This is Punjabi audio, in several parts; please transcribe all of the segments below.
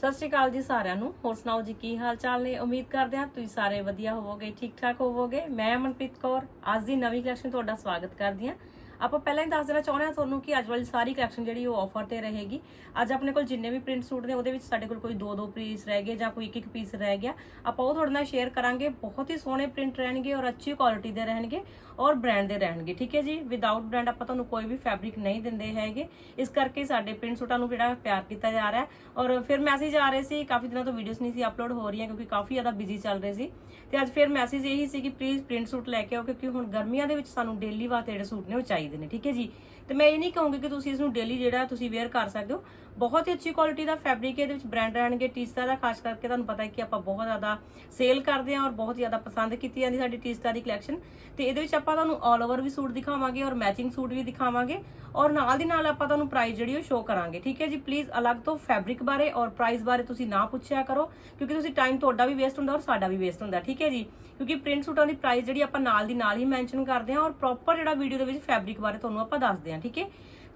ਸਤਿ ਸ਼੍ਰੀ ਅਕਾਲ ਜੀ ਸਾਰਿਆਂ ਨੂੰ। ਹੋਰ ਸੁਣਾਓ ਜੀ, ਕੀ ਹਾਲ ਚਾਲ ਨੇ? ਉਮੀਦ ਕਰਦੇ ਹਾਂ ਤੁਸੀਂ ਸਾਰੇ ਵਧੀਆ ਹੋਵੋਗੇ, ਠੀਕ ਠਾਕ ਹੋਵੋਗੇ। ਮੈਂ ਮਨਪ੍ਰੀਤ ਕੌਰ, ਅੱਜ ਦੀ ਨਵੀਂ ਕਲੈਕਸ਼ਨ ਤੁਹਾਡਾ ਸਵਾਗਤ ਕਰਦੀ ਹਾਂ। ਆਪਾਂ ਪਹਿਲਾਂ ਹੀ ਦੱਸ ਦੇਣਾ ਚਾਹੁੰਦੇ ਹਾਂ ਤੁਹਾਨੂੰ ਕਿ ਅੱਜ ਵਾਲੀ ਸਾਰੀ ਕਲੈਕਸ਼ਨ ਜਿਹੜੀ ਉਹ ਆਫਰ ਤੇ ਰਹੇਗੀ। ਅੱਜ ਆਪਣੇ ਕੋਲ ਜਿੰਨੇ ਵੀ ਪ੍ਰਿੰਟ ਸੂਟ ਨੇ, ਉਹਦੇ ਵਿੱਚ ਸਾਡੇ ਕੋਲ ਕੋਈ ਦੋ ਦੋ ਪੀਸ ਰਹਿ ਗਏ ਜਾਂ ਕੋਈ ਇੱਕ ਇੱਕ ਪੀਸ ਰਹਿ ਗਿਆ। ਆਪਾਂ ਉਹ ਤੁਹਾਡੇ ਨਾਲ ਸ਼ੇਅਰ ਕਰਾਂਗੇ। ਬਹੁਤ ਹੀ ਸੋਹਣੇ ਪ੍ਰਿੰਟ ਰਹਿਣਗੇ ਔਰ ਅੱਛੀ ਕੁਆਲਿਟੀ ਦੇ ਰਹਿਣਗੇ ਔਰ ਬ੍ਰਾਂਡ ਦੇ ਰਹਿਣਗੇ। ਠੀਕ ਹੈ ਜੀ? ਵਿਦਆਊਟ ਬ੍ਰਾਂਡ ਆਪਾਂ ਤੁਹਾਨੂੰ ਕੋਈ ਵੀ ਫੈਬਰਿਕ ਨਹੀਂ ਦਿੰਦੇ ਹੈਗੇ। ਇਸ ਕਰਕੇ ਸਾਡੇ ਪ੍ਰਿੰਟ ਸੂਟਾਂ ਨੂੰ ਜਿਹੜਾ ਪਿਆਰ ਕੀਤਾ ਜਾ ਰਿਹਾ ਔਰ ਫਿਰ ਮੈਸੇਜ ਆ ਰਹੇ ਸੀ, ਕਾਫੀ ਦਿਨਾਂ ਤੋਂ ਵੀਡੀਓਜ਼ ਨਹੀਂ ਸੀ ਅਪਲੋਡ ਹੋ ਰਹੀਆਂ ਕਿਉਂਕਿ ਕਾਫੀ ਜ਼ਿਆਦਾ ਬਿਜ਼ੀ ਚੱਲ ਰਹੇ ਸੀ। ਤੇ ਅੱਜ ਫਿਰ ਮੈਸੇਜ ਇਹੀ ਸੀ ਕਿ ਪਲੀਜ਼ ਪ੍ਰਿੰਟ ਸੂਟ ਲੈ ਕੇ ਆਓ ਕਿਉਂਕਿ ਹੁਣ ਗਰਮੀਆਂ ਦੇ ਵਿੱਚ ਸਾਨੂੰ ਡੇਲੀ ਵਾਸਤੇ ਜਿਹੜੇ ਸੂਟ ਨੇ ਉਹ ਚਾਹੀਦੇ ਨੇ ਠੀਕ ਹੈ ਜੀ? ਤੇ ਮੈਂ ਇਹ ਨਹੀਂ ਕਹੂੰਗੀ ਕਿ ਤੁਸੀਂ ਇਸ ਨੂੰ ਡੇਲੀ ਜਿਹੜਾ ਤੁਸੀਂ ਵੇਅਰ ਕਰ ਸਕਦੇ ਹੋ। ਬਹੁਤ ਹੀ ਅੱਛੀ ਕੁਆਲਿਟੀ ਦਾ ਫੈਬਰਿਕ ਹੈ, ਇਹਦੇ ਵਿੱਚ ਬ੍ਰਾਂਡ ਰਹਿਣਗੇ। ਟੀਸਟਾ ਦਾ, ਖਾਸ ਕਰਕੇ ਤੁਹਾਨੂੰ ਪਤਾ ਹੈ ਕਿ ਆਪਾਂ ਬਹੁਤ ਜ਼ਿਆਦਾ ਸੇਲ ਕਰਦੇ ਹਾਂ ਔਰ ਬਹੁਤ ਜ਼ਿਆਦਾ ਪਸੰਦ ਕੀਤੀ ਜਾਂਦੀ ਸਾਡੀ ਟੀਸਟਾ ਦੀ ਕਲੈਕਸ਼ਨ ਤੇ ਇਹਦੇ ਵਿੱਚ ਆਪਾਂ ਤੁਹਾਨੂੰ ਆਲ ਓਵਰ ਵੀ ਸੂਟ ਦਿਖਾਵਾਂਗੇ ਔਰ ਮੈਚਿੰਗ ਸੂਟ ਵੀ ਦਿਖਾਵਾਂਗੇ ਔਰ ਨਾਲ ਦੀ ਨਾਲ ਆਪਾਂ ਤੁਹਾਨੂੰ ਪ੍ਰਾਈਸ ਜਿਹੜੀ ਉਹ ਸ਼ੋਅ ਕਰਾਂਗੇ। ਠੀਕ ਹੈ ਜੀ? ਪਲੀਜ਼ ਅਲੱਗ ਤੋਂ ਫੈਬਰਿਕ ਬਾਰੇ ਔਰ ਪ੍ਰਾਈਸ ਬਾਰੇ ਤੁਸੀਂ ਨਾ ਪੁੱਛਿਆ ਕਰੋ, ਕਿਉਂਕਿ ਤੁਸੀਂ ਟਾਈਮ ਤੁਹਾਡਾ ਵੀ ਵੇਸਟ ਹੁੰਦਾ ਔਰ ਸਾਡਾ ਵੀ ਵੇਸਟ ਹੁੰਦਾ। ਠੀਕ ਹੈ ਜੀ? ਕਿਉਂਕਿ ਪ੍ਰਿੰਟ ਸੂਟਾਂ ਦੀ ਪ੍ਰਾਈਸ ਜਿਹੜੀ ਆਪਾਂ ਨਾਲ ਦੀ ਨਾਲ ਹੀ ਮੈਂਸ਼ਨ ਕਰਦੇ ਹਾਂ ਔਰ ਪ੍ਰੋਪਰ ਜਿਹੜਾ ਵੀਡੀਓ ਦੇ ਵਿੱਚ ਫੈਬਰਿਕ ਬਾਰੇ ਤੁਹਾਨੂੰ ਆਪਾਂ ਦੱਸਦੇ ਹਾਂ। ਠੀਕ ਹੈ?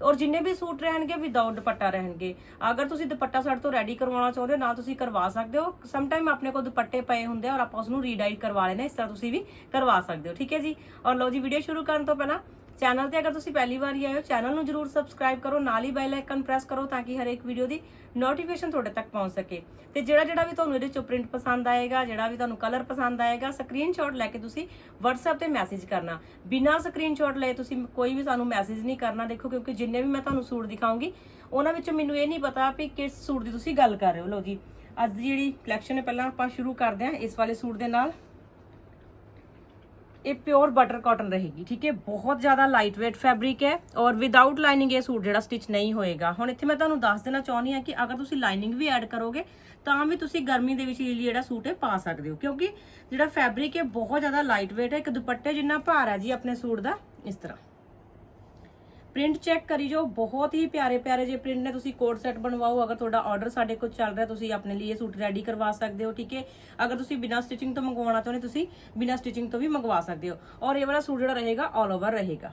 ਔਰ ਜਿੰਨੇ ਵੀ ਸੂਟ ਰਹਿਣਗੇ ਵਿਦਆਊਟ ਦੁਪੱਟਾ ਰਹਿਣਗੇ। ਅਗਰ ਤੁਸੀਂ ਦੁਪੱਟਾ ਸਾਡੇ ਤੋਂ ਰੈਡੀ ਕਰਵਾਉਣਾ ਚਾਹੁੰਦੇ ਹੋ, ਨਾਲ ਤੁਸੀਂ ਕਰਵਾ ਸਕਦੇ ਹੋ। ਸਮ ਟਾਈਮ ਆਪਣੇ ਕੋਲ ਦੁਪੱਟੇ ਪਏ ਹੁੰਦੇ ਆ ਔਰ ਆਪਾਂ ਉਸ ਨੂੰ ਰੀਡਾਈਟ ਕਰਵਾ ਲੈਣਾ ਇਸ ਤਰ੍ਹਾਂ ਤੁਸੀਂ ਵੀ ਕਰਵਾ ਸਕਦੇ ਹੋ। ਠੀਕ ਹੈ ਜੀ? ਔਰ ਲਓ ਜੀ ਵੀਡੀਓ ਸ਼ੁਰੂ ਕਰਨ ਤੋਂ ਪਹਿਲਾਂ ਚੈਨਲ ਤੇ ਅਗਰ ਤੁਸੀਂ ਪਹਿਲੀ ਵਾਰ ਹੀ ਆਏ ਹੋ ਚੈਨਲ ਨੂੰ ਜਰੂਰ ਸਬਸਕ੍ਰਾਈਬ ਕਰੋ, ਨਾਲ ਹੀ ਬੈਲ ਆਈਕਨ ਪ੍ਰੈਸ ਕਰੋ ਤਾਂ ਕਿ ਹਰੇਕ ਵੀਡੀਓ ਦੀ ਨੋਟੀਫਿਕੇਸ਼ਨ ਤੁਹਾਡੇ ਤੱਕ ਪਹੁੰਚ ਸਕੇ। ਤੇ ਜਿਹੜਾ ਜਿਹੜਾ ਵੀ ਤੁਹਾਨੂੰ ਇਹਦੇ ਚੋਂ ਪ੍ਰਿੰਟ ਪਸੰਦ ਆਏਗਾ, ਜਿਹੜਾ ਵੀ ਤੁਹਾਨੂੰ ਕਲਰ ਪਸੰਦ ਆਏਗਾ ਸਕਰੀਨਸ਼ਾਟ ਲੈ ਕੇ ਤੁਸੀਂ WhatsApp ਤੇ ਮੈਸੇਜ ਕਰਨਾ। ਬਿਨਾਂ ਸਕਰੀਨਸ਼ਾਟ ਲਏ ਤੁਸੀਂ ਕੋਈ ਵੀ ਸਾਨੂੰ ਮੈਸੇਜ ਨਹੀਂ ਕਰਨਾ, ਦੇਖੋ ਕਿਉਂਕਿ ਜਿੰਨੇ ਵੀ ਮੈਂ ਤੁਹਾਨੂੰ ਸੂਟ ਦਿਖਾਉਂਗੀ, ਉਹਨਾਂ ਵਿੱਚੋਂ ਮੈਨੂੰ ਇਹ ਨਹੀਂ ਪਤਾ ਵੀ ਕਿਸ ਸੂਟ ਦੀ ਤੁਸੀਂ ਗੱਲ ਕਰ ਰਹੇ ਹੋ। ਲਓ ਜੀ, ਅੱਜ ਦੀ ਜਿਹੜੀ ਕਲੈਕਸ਼ਨ ਹੈ, ਪਹਿਲਾਂ ਆਪਾਂ ਸ਼ੁਰੂ ਕਰਦੇ ਹਾਂ ਇਸ ਵਾਲੇ ਸੂਟ ਦੇ ਨਾਲ। ਇਹ ਪਿਓਰ ਬਟਰ ਕਾਟਨ ਰਹੇਗੀ, ਠੀਕ ਹੈ? ਬਹੁਤ ਜ਼ਿਆਦਾ ਲਾਈਟ weight ਫੈਬਰਿਕ ਹੈ ਔਰ ਵਿਦਆਊਟ ਲਾਈਨਿੰਗ ਇਹ ਸੂਟ ਜਿਹੜਾ ਸਟਿਚ ਨਹੀਂ ਹੋਏਗਾ। ਹੁਣ ਇੱਥੇ ਮੈਂ ਤੁਹਾਨੂੰ ਦੱਸ ਦੇਣਾ ਚਾਹੁੰਦੀ ਹਾਂ ਕਿ ਅਗਰ ਤੁਸੀਂ ਲਾਈਨਿੰਗ ਵੀ ਐਡ ਕਰੋਗੇ, ਤਾਂ ਵੀ ਤੁਸੀਂ ਗਰਮੀ ਦੇ ਵਿੱਚ ਇਹ ਜਿਹੜਾ ਸੂਟ ਹੈ ਪਾ ਸਕਦੇ ਹੋ। ਕਿਉਂਕਿ ਜਿਹੜਾ ਫੈਬਰਿਕ ਹੈ ਬਹੁਤ ਜ਼ਿਆਦਾ ਲਾਈਟ weight ਹੈ, ਇੱਕ ਦੁਪੱਟੇ ਜਿੰਨਾ ਭਾਰ ਹੈ ਜੀ ਆਪਣੇ ਸੂਟ ਦਾ, ਇਸ ਤਰ੍ਹਾਂ। ਪ੍ਰਿੰਟ ਚੈੱਕ ਕਰੀ ਜੋ ਬਹੁਤ ਹੀ ਪਿਆਰੇ ਪਿਆਰੇ ਜੇ ਪ੍ਰਿੰਟ ਨੇ ਤੁਸੀਂ ਕੋਡ ਸੈੱਟ ਬਣਵਾਓ, ਅਗਰ ਤੁਹਾਡਾ ਆਰਡਰ ਸਾਡੇ ਕੋਲ ਚੱਲ ਰਿਹਾ, ਤੁਸੀਂ ਆਪਣੇ ਲਈ ਇਹ ਸੂਟ ਰੈਡੀ ਕਰਵਾ ਸਕਦੇ ਹੋ, ਠੀਕ ਹੈ? ਅਗਰ ਤੁਸੀਂ ਬਿਨਾਂ ਸਟਿਚਿੰਗ ਤੋਂ ਮੰਗਵਾਉਣਾ ਚਾਹੁੰਦੇ ਤੁਸੀਂ ਬਿਨਾਂ ਸਟਿਚਿੰਗ ਤੋਂ ਵੀ ਮੰਗਵਾ ਸਕਦੇ ਹੋ। ਔਰ ਇਹ ਵਾਲਾ ਸੂਟ ਜਿਹੜਾ ਰਹੇਗਾ ਆਲ ਓਵਰ ਰਹੇਗਾ।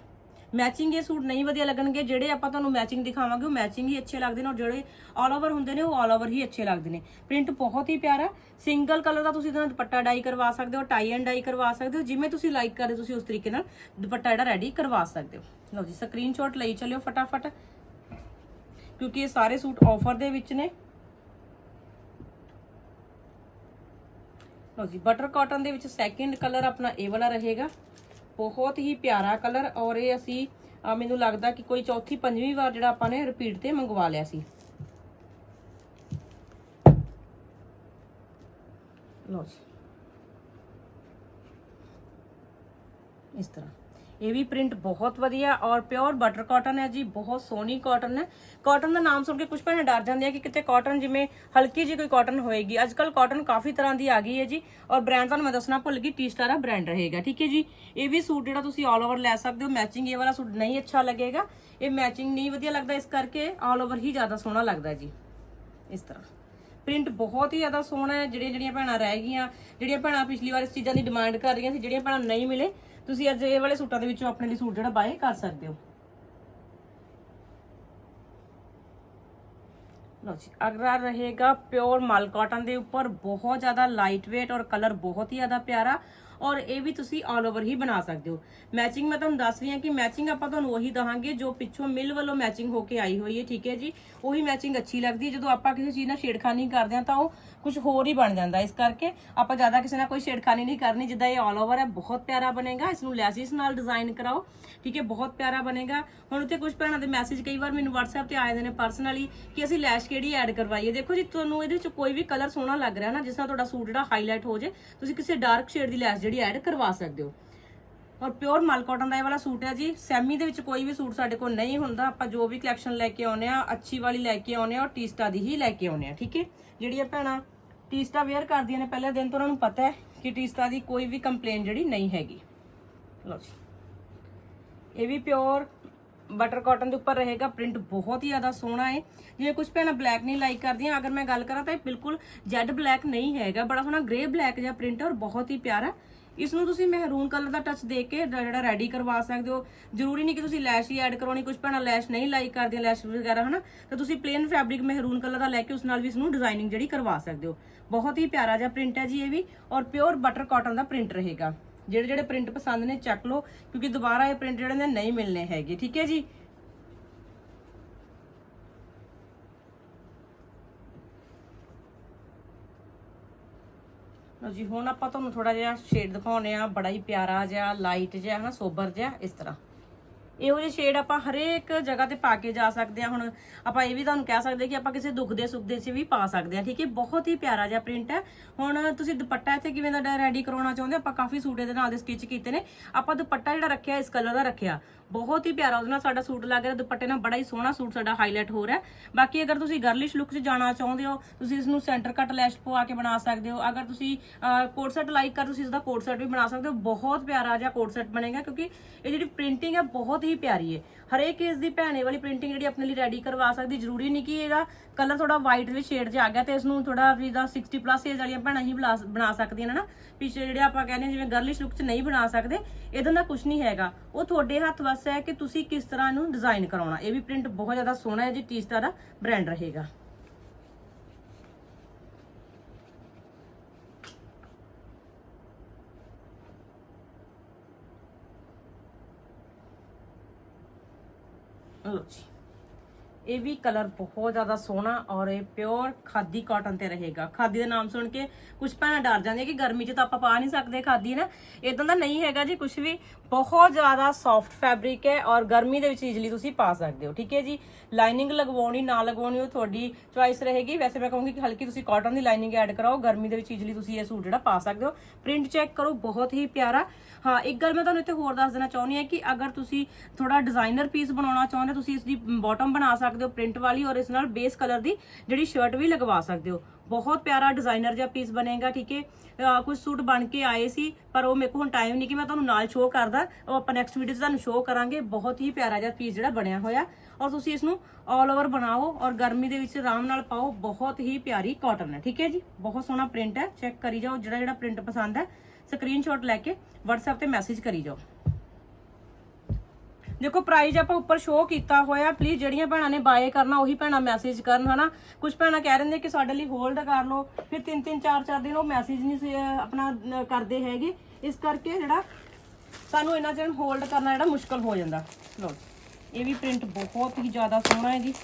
ਮੈਚਿੰਗ ਇਹ ਸੂਟ ਨਹੀਂ ਵਧੀਆ ਲੱਗਣਗੇ, ਜਿਹੜੇ ਆਪਾਂ ਤੁਹਾਨੂੰ ਮੈਚਿੰਗ ਦਿਖਾਵਾਂਗੇ, ਉਹ ਮੈਚਿੰਗ ਹੀ ਅੱਛੇ ਲੱਗਦੇ ਨੇ ਔਰ ਜਿਹੜੇ ਆਲ ਓਵਰ ਹੁੰਦੇ ਨੇ, ਉਹ ਆਲ ਓਵਰ ਹੀ ਅੱਛੇ ਲੱਗਦੇ ਨੇ। ਪ੍ਰਿੰਟ ਬਹੁਤ ਹੀ ਪਿਆਰਾ ਸਿੰਗਲ ਕਲਰ ਦਾ ਤੁਸੀਂ ਇਹਦੇ ਨਾਲ ਦੁਪੱਟਾ ਡਾਈ ਕਰਵਾ ਸਕਦੇ ਹੋ ਟਾਈ ਐਂਡ ਡਾਈ ਕਰਵਾ ਸਕਦੇ ਹੋ, ਜਿਵੇਂ ਤੁਸੀਂ ਲਾਈਕ ਕਰਦੇ ਤੁਸੀਂ ਉਸ ਤਰੀਕੇ ਨਾਲ ਦੁਪੱਟਾ ਜਿਹੜਾ ਰੈਡੀ ਕਰਵਾ ਸਕਦੇ ਹੋ। ਲਓ ਜੀ ਸਕਰੀਨਸ਼ਾਟ ਲਈ ਚੱਲਿਓ ਫਟਾਫਟ, ਕਿਉਂਕਿ ਇਹ ਸਾਰੇ ਸੂਟ ਆਫਰ ਦੇ ਵਿੱਚ ਨੇ। ਲਓ ਜੀ ਬਟਰ ਕਾਟਨ ਦੇ ਵਿੱਚ ਸੈਕਿੰਡ ਕਲਰ ਆਪਣਾ ਇਹ ਵਾਲਾ ਰਹੇਗਾ। ਬਹੁਤ ਹੀ ਪਿਆਰਾ ਕਲਰ ਔਰ ਇਹ ਅਸੀਂ ਮੈਨੂੰ ਲੱਗਦਾ ਕਿ ਕੋਈ ਚੌਥੀ, ਪੰਜਵੀਂ ਵਾਰ ਜਿਹੜਾ ਆਪਾਂ ਨੇ ਰਿਪੀਟ ਤੇ ਮੰਗਵਾ ਲਿਆ ਸੀ। ਲਓ ਜੀ। ਇਸ ਤਰ੍ਹਾਂ। ਇਹ ਵੀ ਪ੍ਰਿੰਟ ਬਹੁਤ ਵਧੀਆ ਔਰ ਪਿਓਰ ਬਟਰ ਕਾਟਨ ਹੈ ਜੀ, ਬਹੁਤ ਸੋਹਣੀ ਕਾਟਨ ਹੈ। ਕਾਟਨ ਦਾ ਨਾਮ ਸੁਣ ਕੇ ਕੁਝ ਭੈਣਾਂ ਡਰ ਜਾਂਦੀਆਂ ਕਿ ਕਿਤੇ ਕਾਟਨ ਜਿਵੇਂ ਹਲਕੀ ਜੀ ਕੋਈ ਕਾਟਨ ਹੋਏਗੀ। ਅੱਜ ਕੱਲ ਕਾਟਨ ਕਾਫੀ ਤਰ੍ਹਾਂ ਦੀ ਆ ਗਈ ਹੈ ਜੀ ਔਰ ਬ੍ਰਾਂਡ ਤੁਹਾਨੂੰ ਮੈਂ ਦੱਸਣਾ ਭੁੱਲ ਗਈ ਟੀ ਸਟਾਰ ਦਾ ਬ੍ਰਾਂਡ ਰਹੇਗਾ, ਠੀਕ ਹੈ ਜੀ? ਇਹ ਵੀ ਸੂਟ ਜਿਹੜਾ ਤੁਸੀਂ ਆਲ ਓਵਰ ਲੈ ਸਕਦੇ ਹੋ ਮੈਚਿੰਗ ਇਹ ਵਾਲਾ ਸੂਟ ਨਹੀਂ ਅੱਛਾ ਲੱਗੇਗਾ। ਇਹ ਮੈਚਿੰਗ ਨਹੀਂ ਵਧੀਆ ਲੱਗਦਾ ਇਸ ਕਰਕੇ ਆਲ ਓਵਰ ਹੀ ਜ਼ਿਆਦਾ ਸੋਹਣਾ ਲੱਗਦਾ ਜੀ। ਇਸ ਤਰ੍ਹਾਂ। ਪ੍ਰਿੰਟ ਬਹੁਤ ਹੀ ਜ਼ਿਆਦਾ ਸੋਹਣਾ ਹੈ ਜਿਹੜੀਆਂ ਜਿਹੜੀਆਂ ਭੈਣਾਂ ਰਹਿ ਗਈਆਂ, ਜਿਹੜੀਆਂ ਭੈਣਾਂ ਪਿਛਲੀ ਵਾਰ ਇਸ ਚੀਜ਼ਾਂ ਦੀ ਡਿਮਾਂਡ ਕਰ ਰਹੀਆਂ ਸੀ, ਜਿਹੜੀਆਂ ਭੈਣਾਂ ਨਹੀਂ ਮਿਲੇ ਤੁਸੀਂ ਅੱਜ ਇਹ ਵਾਲੇ ਸੂਟਾਂ ਦੇ ਵਿੱਚੋਂ ਆਪਣੇ ਲਈ ਸੂਟ ਜਿਹੜਾ ਬਾਏ ਕਰ ਸਕਦੇ ਹੋ। ਲਓ ਜੀ, ਅਗਲਾ ਰਹੇਗਾ ਪਿਓਰ ਮਲ ਕਾਟਨ ਦੇ ਉੱਪਰ, ਬਹੁਤ ਜ਼ਿਆਦਾ ਲਾਈਟ weight ਔਰ ਕਲਰ ਬਹੁਤ ਹੀ ਜ਼ਿਆਦਾ ਪਿਆਰਾ ਔਰ ਇਹ ਵੀ ਤੁਸੀਂ ਆਲ ਓਵਰ ਹੀ ਬਣਾ ਸਕਦੇ ਹੋ। ਮੈਚਿੰਗ ਮੈਂ ਤੁਹਾਨੂੰ ਦੱਸ ਰਹੀ ਹਾਂ ਕਿ ਮੈਚਿੰਗ ਆਪਾਂ ਤੁਹਾਨੂੰ ਉਹੀ ਦਵਾਂਗੇ ਜੋ ਪਿੱਛੋਂ ਮਿਲ ਵੱਲੋਂ ਮੈਚਿੰਗ ਹੋ ਕੇ ਆਈ ਹੋਈ ਹੈ, ਠੀਕ ਹੈ ਜੀ? ਉਹੀ ਮੈਚਿੰਗ ਅੱਛੀ ਲੱਗਦੀ ਜਦੋਂ ਆਪਾਂ ਕਿਸੇ ਚੀਜ਼ ਨਾਲ ਛੇੜਖਾਨੀ ਕਰਦੇ ਹਾਂ ਤਾਂ ਉਹ ਕੁਝ ਹੋਰ ਹੀ ਬਣ ਜਾਂਦਾ। ਇਸ ਕਰਕੇ ਆਪਾਂ ਜ਼ਿਆਦਾ ਕਿਸੇ ਨਾਲ ਕੋਈ ਛੇੜਖਾਨੀ ਨਹੀਂ ਕਰਨੀ। ਜਿੱਦਾਂ ਇਹ ਆਲ ਓਵਰ ਹੈ, ਬਹੁਤ ਪਿਆਰਾ ਬਣੇਗਾ। ਇਸ ਨੂੰ ਲੈਸਿਸ ਨਾਲ ਡਿਜ਼ਾਈਨ ਕਰਾਓ। ਠੀਕ ਹੈ, ਬਹੁਤ ਪਿਆਰਾ ਬਣੇਗਾ। ਹੁਣ ਉੱਤੇ ਕੁਝ ਭੈਣਾਂ ਦੇ ਮੈਸੇਜ ਕਈ ਵਾਰ ਮੈਨੂੰ WhatsApp ਤੇ ਆਏ ਦੇ ਨੇ ਪਰਸਨਲੀ ਕਿ ਅਸੀਂ ਲੈਸ਼ ਕਿਹੜੀ ਐਡ ਕਰਵਾਈਏ। ਦੇਖੋ ਜੀ, ਤੁਹਾਨੂੰ ਇਹਦੇ ਵਿੱਚ ਕੋਈ ਵੀ ਕਲਰ ਸੋਹਣਾ ਲੱਗ ਰਿਹਾ ਨਾ, ਜਿਸ ਨਾਲ ਤੁਹਾਡਾ ਸੂਟ ਜਿਹੜਾ ਹਾਈਲਾਈਟ ਹੋ ਜੇ, ਤੁਸੀਂ ਕਿਸੇ ਡਾਰਕ ਸ਼ੇਡ ਦੀ ਲੈਸ਼ ਜਿਹੜੀ ਐਡ ਕਰਵਾ ਸਕਦੇ ਹੋ। ਔਰ ਪਿਓਰ ਮਲ ਕਾਟਨ ਦਾ ਇਹ ਵਾਲਾ ਸੂਟ ਹੈ ਜੀ ਸੈਮੀ ਦੇ ਵਿੱਚ ਕੋਈ ਵੀ ਸੂਟ ਸਾਡੇ ਕੋਲ ਨਹੀਂ ਹੁੰਦਾ। ਆਪਾਂ ਜੋ ਵੀ ਕਲੈਕਸ਼ਨ ਲੈ ਕੇ ਆਉਨੇ ਆ ਅੱਛੀ ਵਾਲੀ ਲੈ ਕੇ ਆਉਨੇ ਆ ਔਰ ਟੀਸਟਾ ਦੀ ਹੀ ਲੈ ਕੇ ਆਉਨੇ ਆ ਠੀਕ ਹੈ? ਜਿਹੜੀਆਂ ਭੈਣਾਂ ਟੀਸਟਾ ਵੇਅਰ ਕਰਦੀਆਂ ਨੇ, ਪਹਿਲੇ ਦਿਨ ਤੋਂ ਉਹਨਾਂ ਨੂੰ ਪਤਾ ਹੈ ਕਿ ਟੀਸਟਾ ਦੀ ਕੋਈ ਵੀ ਕੰਪਲੇਨ ਜਿਹੜੀ ਨਹੀਂ ਹੈਗੀ। ਲਓ ਜੀ। ਇਹ ਵੀ ਪਿਓਰ ਬਟਰ ਕਾਟਨ ਦੇ ਉੱਪਰ ਰਹੇਗਾ, ਪ੍ਰਿੰਟ ਬਹੁਤ ਹੀ ਜ਼ਿਆਦਾ ਸੋਹਣਾ ਹੈ। ਜੇ ਕੁਝ ਭੈਣਾਂ ਬਲੈਕ ਨਹੀਂ ਲਾਈਕ ਕਰਦੀਆਂ, ਅਗਰ ਮੈਂ ਗੱਲ ਕਰਾਂ ਤਾਂ ਇਹ ਬਿਲਕੁਲ ਜੈਡ ਬਲੈਕ ਨਹੀਂ ਹੈਗਾ, ਬੜਾ ਸੋਹਣਾ ਗ੍ਰੇ ਬਲੈਕ ਜਿਹਾ ਪ੍ਰਿੰਟ ਹੈ ਔਰ ਬਹੁਤ ਹੀ ਪਿਆਰਾ ਇਸ ਨੂੰ ਤੁਸੀਂ ਮਹਿਰੂਨ ਕਲਰ ਦਾ ਟੱਚ ਦੇ ਕੇ ਜਿਹੜਾ ਰੈਡੀ ਕਰਵਾ ਸਕਦੇ ਹੋ। ਜ਼ਰੂਰੀ ਨਹੀਂ ਕਿ ਤੁਸੀਂ ਲੈਸ਼ ਹੀ ਐਡ ਕਰਾਉਣੀ ਕੁਝ ਭੈਣਾਂ ਲੈਸ਼ ਨਹੀਂ ਲਾਈਕ ਕਰਦੀਆਂ ਲੈਸ਼ ਵਗੈਰਾ, ਹਨਾ? ਤਾਂ ਤੁਸੀਂ ਪਲੇਨ ਫੈਬਰਿਕ ਮਹਿਰੂਨ ਕਲਰ ਦਾ ਲੈ ਕੇ ਉਸ ਨਾਲ ਵੀ ਇਸ ਨੂੰ ਡਿਜ਼ਾਈਨਿੰਗ ਜਿਹੜੀ ਕਰਵਾ ਸਕਦੇ ਹੋ। ਬਹੁਤ ਹੀ ਪਿਆਰਾ ਜਿਹਾ ਪ੍ਰਿੰਟ ਹੈ ਜੀ ਇਹ ਵੀ, ਔਰ ਪਿਓਰ ਬਟਰ ਕਾਟਨ ਦਾ ਪ੍ਰਿੰਟ ਰਹੇਗਾ। ਜਿਹੜੇ ਜਿਹੜੇ ਪ੍ਰਿੰਟ ਪਸੰਦ ਨੇ, ਚੱਕ ਲਓ, ਕਿਉਂਕਿ ਦੁਬਾਰਾ ਇਹ ਪ੍ਰਿੰਟ ਜਿਹੜੇ ਨੇ ਨਹੀਂ ਮਿਲਨੇ ਹੈਗੇ, ਠੀਕ ਹੈ ਜੀ? ਜੀ, ਹੁਣ ਆਪਾਂ ਤੁਹਾਨੂੰ ਥੋੜਾ ਜਿਹਾ ਸ਼ੇਡ ਦਿਖਾਉਨੇ ਆ ਬੜਾ ਹੀ ਪਿਆਰਾ ਜਿਹਾ ਲਾਈਟ ਜਿਹਾ, ਹਨਾ, ਸੋਬਰ ਜਿਹਾ, ਇਸ ਤਰ੍ਹਾਂ। ਇਹੋ ਜਿਹੇ ਸ਼ੇਡ ਆਪਾਂ ਹਰੇਕ ਜਗ੍ਹਾ ਤੇ ਪਾ ਕੇ ਜਾ ਸਕਦੇ ਆ ਹੁਣ ਆਪਾਂ ਇਹ ਵੀ ਤੁਹਾਨੂੰ ਕਹਿ ਸਕਦੇ ਕਿ ਆਪਾਂ ਕਿਸੇ ਦੁੱਖ ਦੇ ਸੁੱਖ ਦੇ 'ਚ ਵੀ ਪਾ ਸਕਦੇ ਆ ਠੀਕ ਹੈ? ਬਹੁਤ ਹੀ ਪਿਆਰਾ ਜਿਹਾ ਪ੍ਰਿੰਟ ਹੈ। ਹੁਣ ਤੁਸੀਂ ਦੁਪੱਟਾ ਇੱਥੇ ਕਿਵੇਂ ਦਾ ਰੈਡੀ ਕਰਾਉਣਾ ਚਾਹੁੰਦੇ ਹੋ? ਆਪਾਂ ਕਾਫੀ ਸੂਟ ਇਹਦੇ ਨਾਲ ਦੇ ਸਟਿਚ ਕੀਤੇ ਨੇ। ਆਪਾਂ ਦੁਪੱਟਾ ਜਿਹੜਾ ਰੱਖਿਆ, ਇਸ ਕਲਰ ਦਾ ਰੱਖਿਆ। ਬਹੁਤ ਹੀ ਪਿਆਰਾ, ਉਹਦੇ ਨਾਲ ਸਾਡਾ ਸੂਟ ਲੱਗ ਰਿਹਾ। ਦੁਪੱਟੇ ਨਾਲ ਬੜਾ ਹੀ ਸੋਹਣਾ ਸੂਟ ਸਾਡਾ ਹਾਈਲਾਈਟ ਹੋ ਰਿਹਾ। ਬਾਕੀ ਅਗਰ ਤੁਸੀਂ ਗਰਲਿਸ਼ ਲੁੱਕ 'ਚ ਜਾਣਾ ਚਾਹੁੰਦੇ ਹੋ, ਤੁਸੀਂ ਇਸ ਨੂੰ ਸੈਂਟਰ ਕੱਟ ਲੈਸ਼ ਪਵਾ ਕੇ ਬਣਾ ਸਕਦੇ ਹੋ। ਅਗਰ ਤੁਸੀਂ ਕੋਟ ਸੈਟ ਲਾਈਕ ਕਰ, ਤੁਸੀਂ ਇਸ ਦਾ ਕੋਟ ਸੈਟ ਵੀ ਬਣਾ ਸਕਦੇ ਹੋ। ਬਹੁਤ ਪਿਆਰਾ ਜਿਹਾ ਕੋਟ ਸੈਟ ਬਣੇਗਾ, ਕਿਉਂਕਿ ਇਹ ਜਿਹੜੀ ਪ੍ਰਿੰਟਿੰਗ ਹੈ, ਬਹੁਤ ਹੀ ਪਿਆਰੀ ਹੈ ਹਰੇਕ ਇਸ ਦੀ ਭੈਣੇ ਵਾਲੀ ਪ੍ਰਿੰਟਿੰਗ ਜਿਹੜੀ ਆਪਣੇ ਲਈ ਰੈਡੀ ਕਰਵਾ ਸਕਦੀ, ਜ਼ਰੂਰੀ ਨਹੀਂ ਕਿ ਇਹਦਾ ਕਲਰ ਥੋੜਾ ਵਾਈਟ ਵਿੱਚ ਸ਼ੇਡ 'ਚ ਆ ਗਿਆ ਤੇ ਇਸ ਨੂੰ ਥੋੜਾ ਵੀ ਦਾ 60 ਪਲੱਸ ਏਜ ਵਾਲੀਆਂ ਭੈਣਾਂ ਹੀ ਬਣਾ ਬਣਾ ਸਕਦੀਆਂ ਨੇ ਨਾ। ਪਿੱਛੇ ਜਿਹੜੇ ਆਪਾਂ ਕਹਿੰਦੇ ਹਾਂ, ਜਿਵੇਂ ਗਰਲਿਸ਼ ਲੁੱਕ 'ਚ ਨਹੀਂ ਬਣਾ ਸਕਦੇ, ਇਹਦਾ ਨਾਲ ਕੁਝ ਨਹੀਂ ਹੈਗਾ। ਉਹ ਤੁਹਾਡੇ ਹੱਥ ਵਸ ਹੈ ਕਿ ਤੁਸੀਂ ਕਿਸ ਤਰ੍ਹਾਂ ਇਹਨੂੰ ਡਿਜ਼ਾਈਨ ਕਰਾਉਣਾ। ਇਹ ਵੀ ਪ੍ਰਿੰਟ ਬਹੁਤ ਜ਼ਿਆਦਾ ਸੋਹਣਾ ਹੈ ਜੀ ਟੀਸਟਾ ਦਾ ਬ੍ਰਾਂਡ ਰਹੇਗਾ। ਲਓ ਜੀ ਇਹ ਵੀ ਕਲਰ ਬਹੁਤ ਜ਼ਿਆਦਾ ਸੋਹਣਾ ਔਰ ਇਹ ਪਿਓਰ ਖਾਦੀ ਕਾਟਨ ਤੇ ਰਹੇਗਾ। ਖਾਦੀ ਦਾ ਨਾਮ ਸੁਣ ਕੇ ਕੁਝ ਭੈਣਾਂ ਡਰ ਜਾਂਦੀਆਂ ਕਿ ਗਰਮੀ 'ਚ ਤਾਂ ਆਪਾਂ ਪਾ ਨਹੀਂ ਸਕਦੇ ਖਾਦੀ ਨਾ? ਇਦਾਂ ਦਾ ਨਹੀਂ ਹੈਗਾ ਜੀ ਕੁਝ ਵੀ ਬਹੁਤ ਜ਼ਿਆਦਾ ਸੌਫਟ ਫੈਬਰਿਕ ਹੈ ਔਰ ਗਰਮੀ ਦੇ ਵਿੱਚ ਈਜ਼ੀਲੀ ਤੁਸੀਂ ਪਾ ਸਕਦੇ ਹੋ, ਠੀਕ ਹੈ ਜੀ? ਲਾਈਨਿੰਗ ਲਗਵਾਉਣੀ, ਨਾ ਲਗਵਾਉਣੀ ਉਹ ਤੁਹਾਡੀ ਚੁਆਇਸ ਰਹੇਗੀ। ਵੈਸੇ ਮੈਂ ਕਹੂੰਗੀ ਕਿ ਹਲਕੀ ਤੁਸੀਂ ਕਾਟਨ ਦੀ ਲਾਈਨਿੰਗ ਐਡ ਕਰਾਓ, ਗਰਮੀ ਦੇ ਵਿੱਚ ਈਜ਼ੀਲੀ ਤੁਸੀਂ ਇਹ ਸੂਟ ਜਿਹੜਾ ਪਾ ਸਕਦੇ ਹੋ। ਪ੍ਰਿੰਟ ਚੈੱਕ ਕਰੋ, ਬਹੁਤ ਹੀ ਪਿਆਰਾ। ਹਾਂ, ਇੱਕ ਗੱਲ ਮੈਂ ਤੁਹਾਨੂੰ ਇੱਥੇ ਹੋਰ ਦੱਸ ਦੇਣਾ ਚਾਹੁੰਦੀ ਹਾਂ ਕਿ ਅਗਰ ਤੁਸੀਂ ਥੋੜਾ ਡਿਜ਼ਾਈਨਰ ਪੀਸ ਬਣਾਉਣਾ ਚਾਹੁੰਦੇ ਹੋ, ਤੁਸੀਂ ਇਸ ਦੀ ਬਾਟਮ ਬਣਾ ਸਕਦੇ ਸਕਦੇ ਹੋ ਪ੍ਰਿੰਟ ਵਾਲੀ ਔਰ ਇਸ ਨਾਲ ਬੇਸ ਕਲਰ ਦੀ ਜਿਹੜੀ ਸ਼ਰਟ ਵੀ ਲਗਵਾ ਸਕਦੇ ਹੋ। ਬਹੁਤ ਪਿਆਰਾ ਡਿਜ਼ਾਈਨਰ ਜਿਹਾ ਪੀਸ ਬਣੇਗਾ, ਠੀਕ ਹੈ? ਅਹ ਕੁਝ ਸੂਟ ਬਣ ਕੇ ਆਏ ਸੀ, ਪਰ ਉਹ ਮੇਰੇ ਕੋਲ ਹੁਣ ਟਾਈਮ ਨਹੀਂ ਕਿ ਮੈਂ ਤੁਹਾਨੂੰ ਨਾਲ ਸ਼ੋਅ ਕਰਦਾ। ਉਹ ਆਪਾਂ ਨੈਕਸਟ ਵੀਡੀਓ 'ਚ ਤੁਹਾਨੂੰ ਸ਼ੋਅ ਕਰਾਂਗੇ। ਬਹੁਤ ਹੀ ਪਿਆਰਾ ਜਿਹਾ ਪੀਸ ਜਿਹੜਾ ਬਣਿਆ ਹੋਇਆ ਔਰ ਤੁਸੀਂ ਇਸ ਨੂੰ ਆਲ ਓਵਰ ਬਣਾਓ ਔਰ ਗਰਮੀ ਦੇ ਵਿੱਚ ਆਰਾਮ ਨਾਲ ਪਾਓ। ਬਹੁਤ ਹੀ ਪਿਆਰੀ ਕਾਟਨ ਹੈ, ਠੀਕ ਹੈ ਜੀ? ਬਹੁਤ ਸੋਹਣਾ ਪ੍ਰਿੰਟ ਹੈ। ਚੈੱਕ ਕਰੀ ਜਾਓ ਜਿਹੜਾ ਜਿਹੜਾ ਪ੍ਰਿੰਟ ਪਸੰਦ ਹੈ ਸਕਰੀਨਸ਼ਾਟ ਲੈ ਕੇ WhatsApp ਤੇ ਮੈਸੇਜ ਕਰੀ ਜਾਓ। ਦੇਖੋ ਪ੍ਰਾਈਜ਼ ਆਪਾਂ ਉੱਪਰ ਸ਼ੋਅ ਕੀਤਾ ਹੋਇਆ ਪਲੀਜ਼ ਜਿਹੜੀਆਂ ਭੈਣਾਂ ਨੇ ਬਾਏ ਕਰਨਾ ਉਹੀ ਭੈਣਾਂ ਮੈਸੇਜ ਕਰਨ ਹਨਾ? ਕੁਝ ਭੈਣਾਂ ਕਹਿ ਰਹਿੰਦੇ ਕਿ ਸਾਡੇ ਲਈ ਹੋਲਡ ਕਰ ਲਓ ਫਿਰ ਤਿੰਨ ਤਿੰਨ ਚਾਰ ਚਾਰ ਦਿਨ ਉਹ ਮੈਸੇਜ ਨਹੀਂ ਸੀ, ਆਪਣਾ ਕਰਦੇ ਹੈਗੇ। ਇਸ ਕਰਕੇ ਜਿਹੜਾ ਸਾਨੂੰ ਇਹਨਾਂ ਚਿਰ ਹੋਲਡ ਕਰਨਾ ਜਿਹੜਾ ਮੁਸ਼ਕਲ ਹੋ ਜਾਂਦਾ। ਲਓ ਇਹ ਵੀ ਪ੍ਰਿੰਟ ਬਹੁਤ ਹੀ ਜ਼ਿਆਦਾ ਸੋਹਣਾ ਹੈ ਜੀ।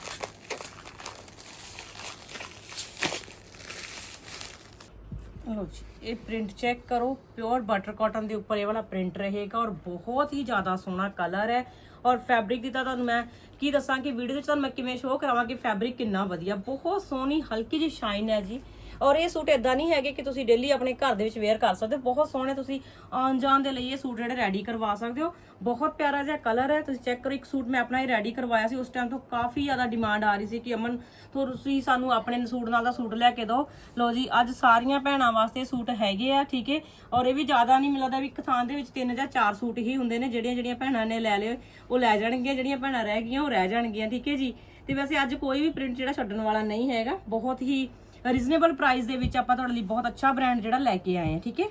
ਲਓ ਜੀ ਇਹ ਪ੍ਰਿੰਟ ਚੈੱਕ ਕਰੋ ਪਿਓਰ ਬਟਰ ਕਾਟਨ ਦੇ ਉੱਪਰ ਇਹ ਵਾਲਾ ਪ੍ਰਿੰਟ ਰਹੇਗਾ ਔਰ ਬਹੁਤ ਹੀ ਜ਼ਿਆਦਾ ਸੋਹਣਾ ਕਲਰ ਹੈ। ਔਰ ਫੈਬਰਿਕ ਦੀ ਤਾਂ ਤੁਹਾਨੂੰ ਮੈਂ ਕੀ ਦੱਸਾਂ ਕਿ ਵੀਡੀਓ ਵਿੱਚ ਤੁਹਾਨੂੰ ਮੈਂ ਕਿਵੇਂ ਸ਼ੋਅ ਕਰਾਵਾਂ ਕਿ ਫੈਬਰਿਕ ਕਿੰਨਾ ਵਧੀਆ, ਬਹੁਤ ਸੋਹਣੀ, ਹਲਕੀ ਜਿਹੀ ਸ਼ਾਈਨ ਹੈ ਜੀ। ਔਰ ਇਹ ਸੂਟ ਇਦਾਂ ਨਹੀਂ ਹੈਗੇ ਕਿ ਤੁਸੀਂ ਡੇਲੀ ਆਪਣੇ ਘਰ ਦੇ ਵਿੱਚ ਵੇਅਰ ਕਰ ਸਕਦੇ ਹੋ। ਬਹੁਤ ਸੋਹਣੇ ਤੁਸੀਂ ਆਉਣ ਜਾਣ ਦੇ ਲਈ ਇਹ ਸੂਟ ਜਿਹੜੇ ਰੈਡੀ ਕਰਵਾ ਸਕਦੇ ਹੋ। ਬਹੁਤ ਪਿਆਰਾ ਜਿਹਾ ਕਲਰ ਹੈ। ਤੁਸੀਂ ਚੈੱਕ ਕਰੋ, ਇੱਕ ਸੂਟ ਮੈਂ ਆਪਣਾ ਹੀ ਰੈਡੀ ਕਰਵਾਇਆ ਸੀ। ਉਸ ਟਾਈਮ ਤੋਂ ਕਾਫੀ ਜ਼ਿਆਦਾ ਡਿਮਾਂਡ ਆ ਰਹੀ ਸੀ ਕਿ ਅਮਨ ਤੁਸੀਂ ਸਾਨੂੰ ਆਪਣੇ ਸੂਟ ਨਾਲ ਦਾ ਸੂਟ ਲੈ ਕੇ ਦਿਓ। ਲਓ ਜੀ, ਅੱਜ ਸਾਰੀਆਂ ਭੈਣਾਂ ਵਾਸਤੇ ਸੂਟ ਹੈਗੇ ਆ, ਠੀਕ ਹੈ? ਔਰ ਇਹ ਵੀ ਜ਼ਿਆਦਾ ਨਹੀਂ ਮਿਲਦਾ ਵੀ ਇੱਕ ਥਾਂ ਦੇ ਵਿੱਚ ਤਿੰਨ ਜਾਂ ਚਾਰ ਸੂਟ ਹੀ ਹੁੰਦੇ ਨੇ, ਜਿਹੜੀਆਂ ਜਿਹੜੀਆਂ ਭੈਣਾਂ ਨੇ ਲੈ ਲਏ, ਉਹ ਲੈ ਜਾਣਗੀਆਂ। ਜਿਹੜੀਆਂ ਭੈਣਾਂ ਰਹਿ ਗਈਆਂ, ਉਹ ਰਹਿ ਜਾਣਗੀਆਂ, ਠੀਕ ਹੈ ਜੀ? ਤੇ ਵੈਸੇ ਅੱਜ ਕੋਈ ਵੀ ਪ੍ਰਿੰਟ ਜਿਹੜਾ ਛੱਡਣ ਵਾਲਾ ਨਹੀਂ ਹੈਗਾ। ਬਹੁਤ ਹੀ ਰੀਜ਼ਨੇਬਲ ਪ੍ਰਾਈਸ ਦੇ ਵਿੱਚ ਆਪਾਂ ਤੁਹਾਡੇ ਲਈ ਬਹੁਤ ਅੱਛਾ ਬ੍ਰਾਂਡ ਜਿਹੜਾ ਲੈ ਕੇ ਆਏ ਹਾਂ, ਠੀਕ ਹੈ?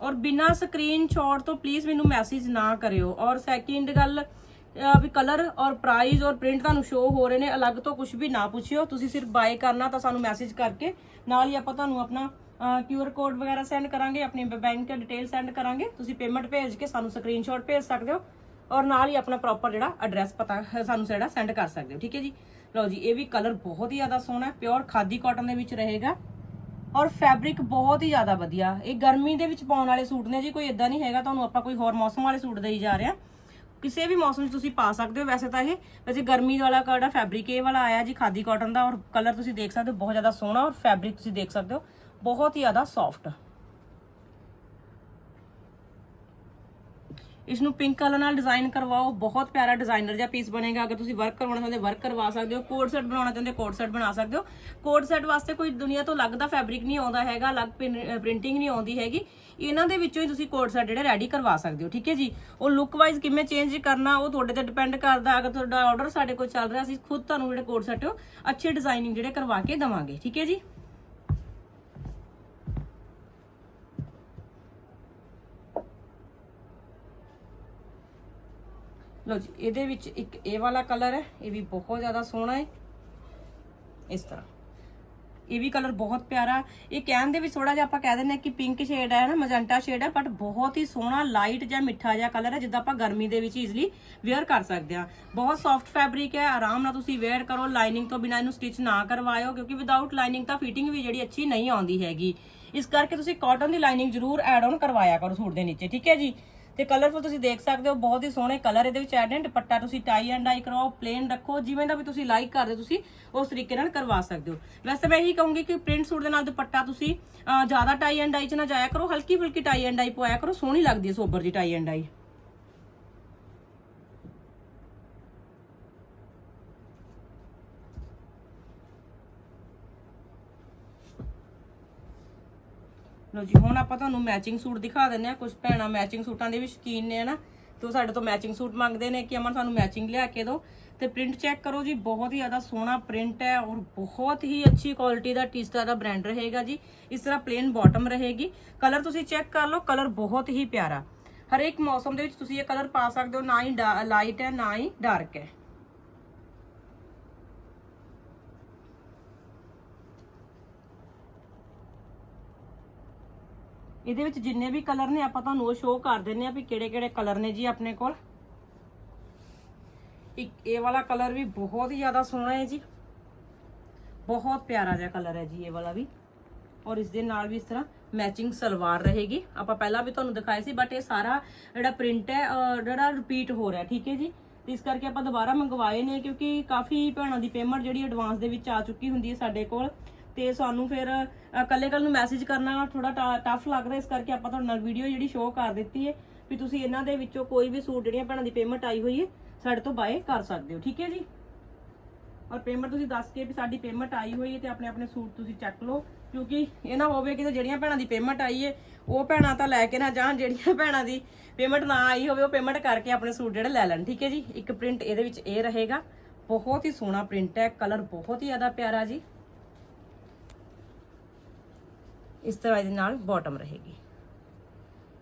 ਔਰ ਬਿਨਾ ਸਕਰੀਨਸ਼ਾਟ ਤੋਂ ਪਲੀਜ਼ ਮੈਨੂੰ ਮੈਸੇਜ ਨਾ ਕਰਿਓ। ਔਰ ਸੈਕਿੰਡ ਗੱਲ ਵੀ ਕਲਰ ਔਰ ਪ੍ਰਾਈਸ ਔਰ ਪ੍ਰਿੰਟ ਤੁਹਾਨੂੰ ਸ਼ੋ ਹੋ ਰਹੇ ਨੇ, ਅਲੱਗ ਤੋਂ ਕੁਝ ਵੀ ਨਾ ਪੁੱਛਿਓ। ਤੁਸੀਂ ਸਿਰਫ ਬਾਏ ਕਰਨਾ ਤਾਂ ਸਾਨੂੰ ਮੈਸੇਜ ਕਰਕੇ, ਨਾਲ ਹੀ ਆਪਾਂ ਤੁਹਾਨੂੰ ਆਪਣਾ ਕਿਊਆਰ ਕੋਡ ਵਗੈਰਾ ਸੈਂਡ ਕਰਾਂਗੇ, ਆਪਣੀ ਬੈਂਕ ਡਿਟੇਲ ਸੈਂਡ ਕਰਾਂਗੇ। ਤੁਸੀਂ ਪੇਮੈਂਟ ਭੇਜ ਕੇ ਸਾਨੂੰ ਸਕਰੀਨਸ਼ਾਟ ਭੇਜ ਸਕਦੇ ਹੋ। ਔਰ ਨਾਲ ਹੀ ਆਪਣਾ ਪ੍ਰੋਪਰ ਜਿਹੜਾ ਐਡਰੈਸ ਪਤਾ, ਸਾਨੂੰ ਜਿਹੜਾ ਸੈਂਡ ਕਰ ਸਕਦੇ ਹੋ, ਠੀਕ ਹੈ ਜੀ? ਲਓ ਜੀ, ਇਹ ਵੀ ਕਲਰ ਬਹੁਤ ਹੀ ਜ਼ਿਆਦਾ ਸੋਹਣਾ ਪਿਓਰ ਖਾਦੀ ਕਾਟਨ ਦੇ ਵਿੱਚ ਰਹੇਗਾ ਔਰ ਫੈਬਰਿਕ ਬਹੁਤ ਹੀ ਜ਼ਿਆਦਾ ਵਧੀਆ। ਇਹ ਗਰਮੀ ਦੇ ਵਿੱਚ ਪਾਉਣ ਵਾਲੇ ਸੂਟ ਨੇ ਜੀ, ਕੋਈ ਇਦਾਂ ਨਹੀਂ ਹੈਗਾ, ਤੁਹਾਨੂੰ ਆਪਾਂ ਕੋਈ ਹੋਰ ਮੌਸਮ ਵਾਲੇ ਸੂਟ ਦੇਈ ਜਾ ਰਹੇ ਹਾਂ। ਕਿਸੇ ਵੀ ਮੌਸਮ 'ਚ ਤੁਸੀਂ ਪਾ ਸਕਦੇ ਹੋ, ਵੈਸੇ ਤਾਂ ਇਹ, ਵੈਸੇ ਗਰਮੀ ਵਾਲਾ ਕਿਹੜਾ ਫੈਬਰਿਕ ਇਹ ਵਾਲਾ ਆਇਆ ਜੀ ਖਾਦੀ ਕਾਟਨ ਦਾ ਔਰ ਕਲਰ ਤੁਸੀਂ ਦੇਖ ਸਕਦੇ ਹੋ, ਬਹੁਤ ਜ਼ਿਆਦਾ ਸੋਹਣਾ ਔਰ ਫੈਬਰਿਕ ਤੁਸੀਂ ਦੇਖ ਸਕਦੇ ਹੋ, ਬਹੁਤ ਹੀ ਜ਼ਿਆਦਾ ਸੌਫਟ ਇਸ ਨੂੰ ਪਿੰਕ ਕਲਰ ਨਾਲ ਡਿਜ਼ਾਈਨ ਕਰਵਾਓ। ਬਹੁਤ ਪਿਆਰਾ ਡਿਜ਼ਾਈਨਰ ਜਿਹਾ ਪੀਸ ਬਣੇਗਾ। ਅਗਰ ਤੁਸੀਂ ਵਰਕ ਕਰਵਾਉਣਾ ਚਾਹੁੰਦੇ ਵਰਕ ਕਰਵਾ ਸਕਦੇ ਹੋ। ਕੋਟ ਸੈਟ ਬਣਾਉਣਾ ਚਾਹੁੰਦੇ ਕੋਟ ਸੈਟ ਬਣਾ ਸਕਦੇ ਹੋ। ਕੋਟ ਸੈਟ ਵਾਸਤੇ ਕੋਈ ਦੁਨੀਆ ਤੋਂ ਅਲੱਗ ਦਾ ਫੈਬਰਿਕ ਨਹੀਂ ਆਉਂਦਾ ਹੈਗਾ, ਅਲੱਗ ਪ੍ਰਿੰਟਿੰਗ ਨਹੀਂ ਆਉਂਦੀ ਹੈਗੀ। ਇਹਨਾਂ ਦੇ ਵਿੱਚੋਂ ਹੀ ਤੁਸੀਂ ਕੋਟ ਸੈਟ ਜਿਹੜੇ ਰੈਡੀ ਕਰਵਾ ਸਕਦੇ ਹੋ, ਠੀਕ ਹੈ ਜੀ? ਉਹ ਲੁੱਕ ਵਾਈਜ਼ ਕਿਵੇਂ ਚੇਂਜ ਕਰਨਾ, ਉਹ ਤੁਹਾਡੇ ਤੇ ਡਿਪੈਂਡ ਕਰਦਾ। ਅਗਰ ਤੁਹਾਡਾ ਆਰਡਰ ਸਾਡੇ ਕੋਲ ਚੱਲ ਰਿਹਾ, ਅਸੀਂ ਖੁਦ ਤੁਹਾਨੂੰ ਜਿਹੜੇ ਕੋਟ ਸੈਟ ਹੋ ਅੱਛੇ ਡਿਜ਼ਾਈਨਿੰਗ ਜਿਹੜੇ ਕਰਵਾ ਕੇ ਦਵਾਂਗੇ, ਠੀਕ ਹੈ ਜੀ? ਲਓ ਜੀ, ਇਹਦੇ ਵਿੱਚ ਇੱਕ ਇਹ ਵਾਲਾ ਕਲਰ ਹੈ, ਇਹ ਵੀ ਬਹੁਤ ਜ਼ਿਆਦਾ ਸੋਹਣਾ ਹੈ। ਇਸ ਤਰ੍ਹਾਂ। ਇਹ ਵੀ ਕਲਰ ਬਹੁਤ ਪਿਆਰਾ। ਇਹ ਕਹਿਣ ਦੇ ਵਿੱਚ ਥੋੜਾ ਜਿਹਾ ਆਪਾਂ ਕਹਿ ਦਿੰਦੇ ਹਾਂ ਕਿ ਪਿੰਕ ਸ਼ੇਡ ਹੈ ਨਾ ਮਜੰਟਾ ਸ਼ੇਡ ਹੈ ਬਟ ਬਹੁਤ ਹੀ ਸੋਹਣਾ ਲਾਈਟ ਜਾਂ ਮਿੱਠਾ ਜਿਹਾ ਕਲਰ ਹੈ, ਜਿੱਦਾਂ ਆਪਾਂ ਗਰਮੀ ਦੇ ਵਿੱਚ ਈਜ਼ਲੀ ਵੇਅਰ ਕਰ ਸਕਦੇ ਹਾਂ। ਬਹੁਤ ਸੌਫਟ ਫੈਬਰਿਕ ਹੈ, ਆਰਾਮ ਨਾਲ ਤੁਸੀਂ ਵੇਅਰ ਕਰੋ ਲਾਈਨਿੰਗ ਤੋਂ ਬਿਨਾਂ ਇਹਨੂੰ ਸਟਿਚ ਨਾ ਕਰਵਾਇਓ, ਕਿਉਂਕਿ ਵਿਦਆਊਟ ਲਾਈਨਿੰਗ ਤਾਂ ਫਿਟਿੰਗ ਵੀ ਜਿਹੜੀ ਅੱਛੀ ਨਹੀਂ ਆਉਂਦੀ ਹੈਗੀ। ਇਸ ਕਰਕੇ ਤੁਸੀਂ ਕਾਟਨ ਦੀ ਲਾਈਨਿੰਗ ਜ਼ਰੂਰ ਐਡ ਆਨ ਕਰਵਾਇਆ ਕਰੋ ਸੂਟ ਦੇ ਨੀਚੇ, ਠੀਕ ਹੈ ਜੀ? ਤੇ ਕਲਰਫੁਲ ਤੁਸੀਂ ਦੇਖ ਸਕਦੇ ਹੋ, ਬਹੁਤ ਹੀ ਸੋਹਣੇ ਕਲਰ ਇਹਦੇ ਵਿੱਚ ਐਡ ਨੇ, ਦੁਪੱਟਾ ਤੁਸੀਂ ਟਾਈ ਐਂਡ ਡਾਈ ਕਰਾਓ ਪਲੇਨ ਰੱਖੋ, ਜਿਵੇਂ ਦਾ ਵੀ ਤੁਸੀਂ ਲਾਈਕ ਕਰਦੇ ਹੋ, ਤੁਸੀਂ ਉਸ ਤਰੀਕੇ ਨਾਲ ਕਰਵਾ ਸਕਦੇ ਹੋ। ਵੈਸੇ ਮੈਂ ਇਹੀ ਕਹੂੰਗੀ ਕਿ ਪ੍ਰਿੰਟ ਸੂਟ ਦੇ ਨਾਲ ਦੁਪੱਟਾ ਤੁਸੀਂ ਜ਼ਿਆਦਾ ਟਾਈ ਐਂਡ ਡਾਈ ਚ ਨਾ ਜਾਇਆ ਕਰੋ ਹਲਕੀ ਫੁਲਕੀ ਟਾਈ ਐਂਡ ਡਾਈ ਪਵਾਇਆ ਕਰੋ, ਸੋਹਣੀ ਲੱਗਦੀ ਹੈ ਸੋਬਰ ਦੀ ਟਾਈ ਐਂਡ ਡਾਈ ਲੋ ਜੀ, ਹੁਣ ਆਪਾਂ ਤੁਹਾਨੂੰ ਮੈਚਿੰਗ ਸੂਟ ਦਿਖਾ ਦਿੰਨੇ ਆ ਕੁਝ ਭੈਣਾਂ ਮੈਚਿੰਗ ਸੂਟਾਂ ਦੇ ਵੀ ਸ਼ੌਕੀਨ ਨੇ ਨਾ ਤੇ ਉਹ ਸਾਡੇ ਤੋਂ ਮੈਚਿੰਗ ਸੂਟ ਮੰਗਦੇ ਨੇ ਕਿ ਅਮਨ, ਸਾਨੂੰ ਮੈਚਿੰਗ ਲਿਆ ਕੇ ਦਿਓ। ਤੇ ਪ੍ਰਿੰਟ ਚੈੱਕ ਕਰੋ ਜੀ, ਬਹੁਤ ਹੀ ਜ਼ਿਆਦਾ ਸੋਹਣਾ ਪ੍ਰਿੰਟ ਹੈ ਔਰ ਬਹੁਤ ਹੀ ਅੱਛੀ ਕੁਆਲਿਟੀ ਦਾ ਟੀਸਟਾ ਦਾ ਬ੍ਰਾਂਡ ਰਹੇਗਾ ਜੀ। ਇਸ ਤਰ੍ਹਾਂ ਪਲੇਨ ਬਾਟਮ ਰਹੇਗੀ। ਕਲਰ ਤੁਸੀਂ ਚੈੱਕ ਕਰ ਲਓ ਕਲਰ ਬਹੁਤ ਹੀ ਪਿਆਰਾ। ਹਰ ਇੱਕ ਮੌਸਮ ਦੇ ਵਿੱਚ ਤੁਸੀਂ ਇਹ ਕਲਰ ਪਾ ਸਕਦੇ ਹੋ, ਨਾ ਹੀ ਲਾਈਟ ਹੈ, ਨਾ ਹੀ ਡਾਰਕ ਹੈ। ਇਹਦੇ ਵਿੱਚ ਜਿੰਨੇ ਵੀ ਕਲਰ ਨੇ, ਆਪਾਂ ਤੁਹਾਨੂੰ ਉਹ ਸ਼ੋਅ ਕਰ ਦਿੰਨੇ ਆ ਵੀ ਕਿਹੜੇ ਕਿਹੜੇ ਕਲਰ ਨੇ ਜੀ ਆਪਣੇ ਕੋਲ। ਇੱਕ ਇਹ ਵਾਲਾ ਕਲਰ ਵੀ ਬਹੁਤ ਹੀ ਜ਼ਿਆਦਾ ਸੋਹਣਾ ਹੈ ਜੀ। ਬਹੁਤ ਪਿਆਰਾ ਜਿਹਾ ਕਲਰ ਹੈ ਜੀ ਇਹ ਵਾਲਾ ਵੀ। ਔਰ ਇਸ ਦੇ ਨਾਲ ਵੀ ਇਸ ਤਰ੍ਹਾਂ ਮੈਚਿੰਗ ਸਲਵਾਰ ਰਹੇਗੀ। ਆਪਾਂ ਪਹਿਲਾਂ ਵੀ ਤੁਹਾਨੂੰ ਦਿਖਾਇਆ ਸੀ ਬਟ ਇਹ ਸਾਰਾ ਜਿਹੜਾ ਪ੍ਰਿੰਟ ਹੈ ਜਿਹੜਾ ਰਿਪੀਟ ਹੋ ਰਿਹਾ, ਠੀਕ ਹੈ ਜੀ? ਤੇ ਇਸ ਕਰਕੇ ਆਪਾਂ ਦੁਬਾਰਾ ਮੰਗਵਾਏ ਨੇ, ਕਿਉਂਕਿ ਕਾਫੀ ਭੈਣਾਂ ਦੀ ਪੇਮੈਂਟ ਜਿਹੜੀ ਐਡਵਾਂਸ ਦੇ ਵਿੱਚ ਆ ਚੁੱਕੀ ਹੁੰਦੀ ਹੈ ਸਾਡੇ ਕੋਲ। ਤੇ ਸਾਨੂੰ ਫਿਰ ਕੱਲੇ ਕੱਲ ਨੂੰ ਮੈਸੇਜ ਕਰਨਾ ਥੋੜਾ ਟਫ ਲੱਗਦਾ, ਇਸ ਕਰਕੇ ਆਪਾਂ ਤੁਹਾਡੇ ਨਾਲ ਵੀਡੀਓ ਜਿਹੜੀ ਸ਼ੋਅ ਕਰ ਦਿੱਤੀ ਹੈ ਵੀ ਤੁਸੀਂ ਇਹਨਾਂ ਦੇ ਵਿੱਚੋਂ ਕੋਈ ਵੀ ਸੂਟ ਜਿਹੜੀਆਂ ਭੈਣਾਂ ਦੀ ਪੇਮੈਂਟ ਆਈ ਹੋਈ ਹੈ ਸਾਡੇ ਤੋਂ ਬਾਏ ਕਰ ਸਕਦੇ ਹੋ, ਠੀਕ ਹੈ ਜੀ? ਔਰ ਪੇਮੈਂਟ ਤੁਸੀਂ ਦੱਸ ਕੇ ਵੀ ਸਾਡੀ ਪੇਮੈਂਟ ਆਈ ਹੋਈ ਹੈ ਤੇ ਆਪਣੇ ਆਪਣੇ ਸੂਟ ਤੁਸੀਂ ਚੱਕ ਲਓ, ਕਿਉਂਕਿ ਇਹ ਨਾ ਹੋਵੇ ਕਿ ਜਿਹੜੀਆਂ ਭੈਣਾਂ ਦੀ ਪੇਮੈਂਟ ਆਈ ਹੈ ਉਹ ਭੈਣਾਂ ਤਾਂ ਲੈ ਕੇ ਨਾ ਜਾਣ, ਜਿਹੜੀਆਂ ਭੈਣਾਂ ਦੀ ਪੇਮੈਂਟ ਨਾ ਆਈ ਹੋਵੇ, ਉਹ ਪੇਮੈਂਟ ਕਰਕੇ ਆਪਣੇ ਸੂਟ ਜਿਹੜੇ ਲੈ ਲੈਣ, ਠੀਕ ਹੈ ਜੀ? ਇੱਕ ਪ੍ਰਿੰਟ ਇਹਦੇ ਵਿੱਚ ਇਹ ਰਹੇਗਾ, ਬਹੁਤ ਹੀ ਸੋਹਣਾ ਪ੍ਰਿੰਟ ਹੈ ਕਲਰ ਬਹੁਤ ਹੀ ਜ਼ਿਆਦਾ ਪਿਆਰਾ ਜੀ। ਇਸ ਤਰ੍ਹਾਂ ਇਹਦੇ ਨਾਲ ਬਾਟਮ ਰਹੇਗੀ।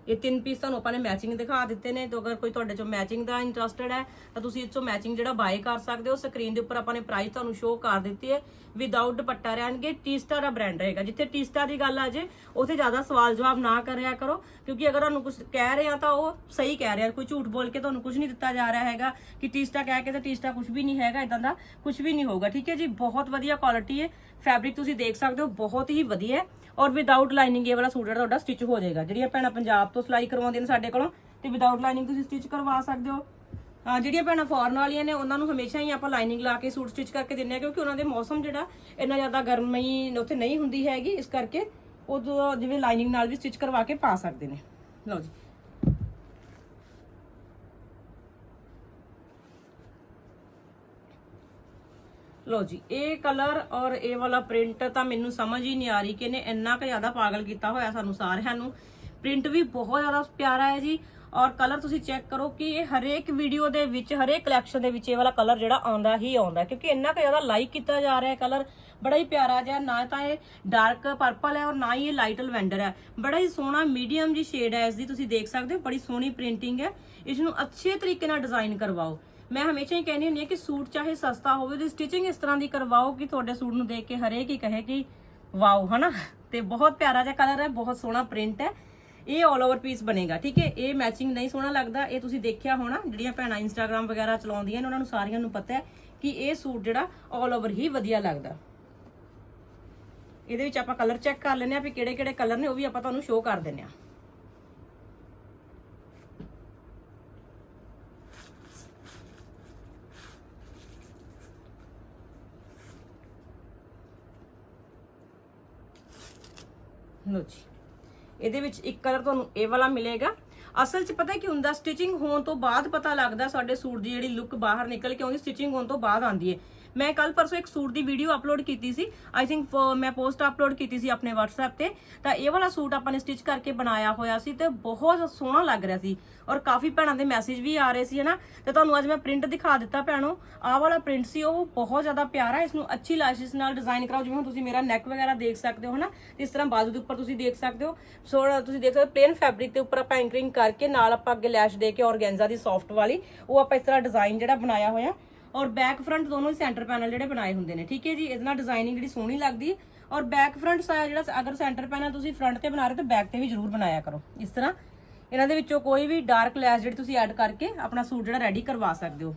ਇਹ ਤਿੰਨ ਪੀਸ ਤੁਹਾਨੂੰ ਆਪਾਂ ਨੇ ਮੈਚਿੰਗ ਦਿਖਾ ਦਿੱਤੇ ਨੇ, ਤੇ ਅਗਰ ਕੋਈ ਤੁਹਾਡੇ ਚੋਂ ਮੈਚਿੰਗ ਦਾ ਇੰਟਰਸਟਡ ਹੈ, ਤਾਂ ਤੁਸੀਂ ਇਸ ਚੋਂ ਮੈਚਿੰਗ ਜਿਹੜਾ ਬਾਏ ਕਰ ਸਕਦੇ ਹੋ। ਸਕਰੀਨ ਦੇ ਉੱਪਰ ਆਪਾਂ ਨੇ ਪ੍ਰਾਈਸ ਤੁਹਾਨੂੰ ਸ਼ੋਅ ਕਰ ਦਿੱਤੀ ਹੈ। ਵਿਦਆਊਟ ਦੁਪੱਟਾ ਰਹਿਣਗੇ ਟੀਸਟਾ ਦਾ ਬ੍ਰਾਂਡ ਰਹੇਗਾ। ਜਿੱਥੇ ਟੀਸਟਾ ਦੀ ਗੱਲ ਆ ਜੇ, ਉੱਥੇ ਜ਼ਿਆਦਾ ਸਵਾਲ ਜਵਾਬ ਨਾ ਕਰਿਆ ਕਰੋ, ਕਿਉਂਕਿ ਅਗਰ ਤੁਹਾਨੂੰ ਕੁਝ ਕਹਿ ਰਹੇ ਆ ਤਾਂ ਉਹ ਸਹੀ ਕਹਿ ਰਿਹਾ। ਕੋਈ ਝੂਠ ਬੋਲ ਕੇ ਤੁਹਾਨੂੰ ਕੁਝ ਨਹੀਂ ਦਿੱਤਾ ਜਾ ਰਿਹਾ ਹੈਗਾ ਕਿ ਟੀਸਟਾ ਕਹਿ ਕੇ ਤਾਂ ਟੀਸਟਾ ਕੁਝ ਵੀ ਨਹੀਂ ਹੈਗਾ ਇਦਾਂ ਦਾ ਕੁਝ ਵੀ ਨਹੀਂ ਹੋਊਗਾ। ਠੀਕ ਹੈ ਜੀ? ਬਹੁਤ ਵਧੀਆ ਕੁਆਲਿਟੀ ਹੈ। ਫੈਬਰਿਕ ਤੁਸੀਂ ਦੇਖ ਸਕਦੇ ਹੋ, ਬਹੁਤ ਹੀ ਵਧੀਆ ਹੈ। ਔਰ ਵਿਦਆਊਟ ਲਾਈਨਿੰਗ ਇਹ ਵਾਲਾ ਸੂਟ ਜਿਹੜਾ ਤੁਹਾਡਾ ਸਟਿਚ ਹੋ ਜਾਏਗਾ। ਜਿਹੜੀਆਂ ਭੈਣਾਂ ਪੰਜਾਬ ਤੋਂ ਸਿਲਾਈ ਕਰਵਾਉਂਦੇ ਨੇ ਸਾਡੇ ਕੋਲੋਂ ਤੇ ਵਿਦਆਊਟ ਲਾਈਨਿੰਗ ਤੁਸੀਂ ਸਟਿਚ ਕਰਵਾ ਸਕਦੇ ਹੋ। ਜਿਹੜੀਆਂ ਭੈਣਾਂ ਫੋਰਨ ਵਾਲੀਆਂ ਨੇ, ਉਹਨਾਂ ਨੂੰ ਹਮੇਸ਼ਾ ਹੀ ਆਪਾਂ ਲਾਈਨਿੰਗ ਲਾ ਕੇ ਸੂਟ ਸਟਿਚ ਕਰਕੇ ਦਿੰਨੇ ਆ ਕਿਉਂਕਿ ਉਹਨਾਂ ਦੇ ਮੌਸਮ ਜਿਹੜਾ ਇੰਨਾ ਜ਼ਿਆਦਾ ਗਰਮੀ ਉੱਥੇ ਨਹੀਂ ਹੁੰਦੀ ਹੈਗੀ, ਇਸ ਕਰਕੇ ਉਹ ਜਿਵੇਂ ਲਾਈਨਿੰਗ ਨਾਲ ਵੀ ਸਟਿਚ ਕਰਵਾ ਕੇ ਪਾ ਸਕਦੇ ਨੇ। ਲਓ ਜੀ। ਲੋ ਜੀ, ਇਹ ਕਲਰ ਔਰ ਇਹ ਵਾਲਾ ਪ੍ਰਿੰਟ ਤਾਂ ਮੈਨੂੰ ਸਮਝ ਹੀ ਨਹੀਂ ਆ ਰਹੀ ਕਿ ਇਹਨੇ ਇੰਨਾ ਕੁ ਜ਼ਿਆਦਾ ਪਾਗਲ ਕੀਤਾ ਹੋਇਆ ਸਾਨੂੰ ਸਾਰਿਆਂ ਨੂੰ। ਪ੍ਰਿੰਟ ਵੀ ਬਹੁਤ ਜ਼ਿਆਦਾ ਪਿਆਰਾ ਹੈ ਜੀ। ਔਰ ਕਲਰ ਤੁਸੀਂ ਚੈੱਕ ਕਰੋ ਕਿ ਇਹ ਹਰੇਕ ਵੀਡੀਓ ਦੇ ਵਿੱਚ, ਹਰੇਕ ਕਲੈਕਸ਼ਨ ਦੇ ਵਿੱਚ ਇਹ ਵਾਲਾ ਕਲਰ ਜਿਹੜਾ ਆਉਂਦਾ ਹੀ ਆਉਂਦਾ ਕਿਉਂਕਿ ਇੰਨਾ ਕੁ ਜ਼ਿਆਦਾ ਲਾਈਕ ਕੀਤਾ ਜਾ ਰਿਹਾ ਹੈ ਕਲਰ ਬੜਾ ਹੀ ਪਿਆਰਾ ਜਿਹਾ, ਨਾ ਤਾਂ ਇਹ ਡਾਰਕ ਪਰਪਲ ਹੈ ਔਰ ਨਾ ਹੀ ਇਹ ਲਾਈਟ ਲਵੈਂਡਰ ਹੈ। ਬੜਾ ਹੀ ਸੋਹਣਾ ਮੀਡੀਅਮ ਜੀ ਸ਼ੇਡ ਹੈ ਇਸ ਦੀ, ਤੁਸੀਂ ਦੇਖ ਸਕਦੇ ਹੋ, ਬੜੀ ਸੋਹਣੀ ਪ੍ਰਿੰਟਿੰਗ ਹੈ। ਇਸ ਨੂੰ ਅੱਛੇ ਤਰੀਕੇ ਨਾਲ ਡਿਜ਼ਾਈਨ ਕਰਵਾਓ। ਮੈਂ ਹਮੇਸ਼ਾ ਹੀ ਕਹਿੰਦੀ ਹੁੰਦੀ ਹਾਂ ਕਿ ਸੂਟ ਚਾਹੇ ਸਸਤਾ ਹੋਵੇ, ਉਹਦੀ ਸਟਿਚਿੰਗ ਇਸ ਤਰ੍ਹਾਂ ਦੀ ਕਰਵਾਓ ਕਿ ਤੁਹਾਡੇ ਸੂਟ ਨੂੰ ਦੇਖ ਕੇ ਹਰੇਕ ਹੀ ਕਹੇ ਕਿ ਵਾਓ, ਹਨਾ? ਤੇ ਬਹੁਤ ਪਿਆਰਾ ਜਿਹਾ ਕਲਰ ਹੈ, ਬਹੁਤ ਸੋਹਣਾ ਪ੍ਰਿੰਟ ਹੈ। ਇਹ 올 ਓਵਰ ਪੀਸ ਬਣੇਗਾ, ਠੀਕ ਹੈ? ਇਹ ਮੈਚਿੰਗ ਨਹੀਂ ਸੋਹਣਾ ਲੱਗਦਾ, ਇਹ ਤੁਸੀਂ ਦੇਖਿਆ ਹੋਣਾ, ਜਿਹੜੀਆਂ ਭੈਣਾਂ ਇੰਸਟਾਗ੍ਰam ਵਗੈਰਾ ਚਲਾਉਂਦੀਆਂ ਨੇ, ਉਹਨਾਂ ਨੂੰ ਸਾਰੀਆਂ ਨੂੰ ਪਤਾ ਹੈ ਕਿ ਇਹ ਸੂਟ ਜਿਹੜਾ 올 ਓਵਰ ਹੀ ਵਧੀਆ ਲੱਗਦਾ। ਇਹਦੇ ਵਿੱਚ ਆਪਾਂ ਕਲਰ ਚੈੱਕ ਕਰ ਲੈਂਦੇ ਆ ਵੀ ਕਿਹੜੇ ਕਿਹੜੇ ਕਲਰ ਨੇ, ਉਹ ਵੀ ਆਪਾਂ ਤੁਹਾਨੂੰ ਸ਼ੋਅ ਕਰ ਦਿੰਦੇ ਆ ਲੋ ਜੀ। ਇਹਦੇ ਵਿੱਚ ਇੱਕ ਕਲਰ ਤੁਹਾਨੂੰ ਇਹ ਵਾਲਾ ਮਿਲੇਗਾ। ਅਸਲ 'ਚ ਪਤਾ ਕੀ ਹੁੰਦਾ ਸਟਿਚਿੰਗ ਹੋਣ ਤੋਂ ਬਾਅਦ ਪਤਾ ਲੱਗਦਾ ਸਾਡੇ ਸੂਟ ਦੀ ਜਿਹੜੀ ਲੁੱਕ ਬਾਹਰ ਨਿਕਲ ਕੇ ਆਉਂਦੀ ਸਟਿਚਿੰਗ ਹੋਣ ਤੋਂ ਬਾਅਦ ਆਉਂਦੀ ਹੈ। ਮੈਂ ਕੱਲ ਪਰਸੋਂ ਇੱਕ ਸੂਟ ਦੀ ਵੀਡੀਓ ਅਪਲੋਡ ਕੀਤੀ ਸੀ। ਆਈ ਥਿੰਕ ਮੈਂ ਪੋਸਟ ਅਪਲੋਡ ਕੀਤੀ ਸੀ ਆਪਣੇ WhatsApp ਤੇ। ਤਾਂ ਇਹ ਵਾਲਾ ਸੂਟ ਆਪਾਂ ਨੇ ਸਟਿਚ ਕਰਕੇ ਬਣਾਇਆ ਹੋਇਆ ਸੀ ਤੇ ਬਹੁਤ ਸੋਹਣਾ ਲੱਗ ਰਿਹਾ ਸੀ ਔਰ ਕਾਫੀ ਭੈਣਾਂ ਦੇ ਮੈਸੇਜ ਵੀ ਆ ਰਹੇ ਸੀ, ਹਨਾ? ਤੇ ਤੁਹਾਨੂੰ ਅੱਜ ਮੈਂ ਪ੍ਰਿੰਟ ਦਿਖਾ ਦਿੱਤਾ ਭੈਣੋ। ਆਹ ਵਾਲਾ ਪ੍ਰਿੰਟ ਸੀ, ਉਹ ਬਹੁਤ ਜ਼ਿਆਦਾ ਪਿਆਰਾ, ਇਸ ਨੂੰ ਅੱਛੀ ਲਾਸ਼ਿਸ ਨਾਲ ਡਿਜ਼ਾਈਨ ਕਰਾਓ। ਜਿਵੇਂ ਹੁਣ ਤੁਸੀਂ ਮੇਰਾ ਨੈਕ ਵਗੈਰਾ ਦੇਖ ਸਕਦੇ ਹੋ, ਹਨਾ? ਤੇ ਇਸ ਤਰ੍ਹਾਂ ਬਾਜ਼ੂ ਦੇ ਉੱਪਰ ਤੁਸੀਂ ਦੇਖ ਸਕਦੇ ਹੋ। ਸੋ, ਤੁਸੀਂ ਦੇਖ ਸਕਦੇ ਹੋ ਪਲੇਨ ਫੈਬਰਿਕ ਦੇ ਉੱਪਰ ਆਪਾਂ ਐਂਕਰਿੰਗ ਕਰਕੇ ਨਾਲ ਆਪਾਂ ਅੱਗੇ ਲੈਸ਼ ਦੇ ਕੇ ਔਰਗੈਂਜ਼ਾ ਦੀ ਸੌਫਟ ਵਾਲੀ, ਉਹ ਆਪਾਂ ਇਸ ਤਰ੍ਹਾਂ ਡਿਜ਼ਾਈਨ ਜਿਹੜਾ ਬਣਾਇਆ ਹੋਇਆ। ਔਰ ਬੈਕ ਫਰੰਟ ਦੋਨੋਂ ਹੀ ਸੈਂਟਰ ਪੈਨਲ ਜਿਹੜੇ ਬਣਾਏ ਹੁੰਦੇ ਨੇ, ਠੀਕ ਹੈ ਜੀ? ਇਹਦੇ ਨਾਲ ਡਿਜ਼ਾਈਨਿੰਗ ਜਿਹੜੀ ਸੋਹਣੀ ਲੱਗਦੀ ਔਰ ਬੈਕ ਫਰੰਟ ਸਾਇਆ ਜਿਹੜਾ ਅਗਰ ਸੈਂਟਰ ਪੈਨਲ ਤੁਸੀਂ ਫਰੰਟ ਤੇ ਬਣਾ ਰਹੇ ਤਾਂ ਬੈਕ ਤੇ ਵੀ ਜ਼ਰੂਰ ਬਣਾਇਆ ਕਰੋ। ਇਸ ਤਰ੍ਹਾਂ ਇਹਨਾਂ ਦੇ ਵਿੱਚੋਂ ਕੋਈ ਵੀ ਡਾਰਕ ਲੈਸ ਜਿਹੜੀ ਤੁਸੀਂ ਐਡ ਕਰਕੇ ਆਪਣਾ ਸੂਟ ਜਿਹੜਾ ਰੈਡੀ ਕਰਵਾ ਸਕਦੇ ਹੋ।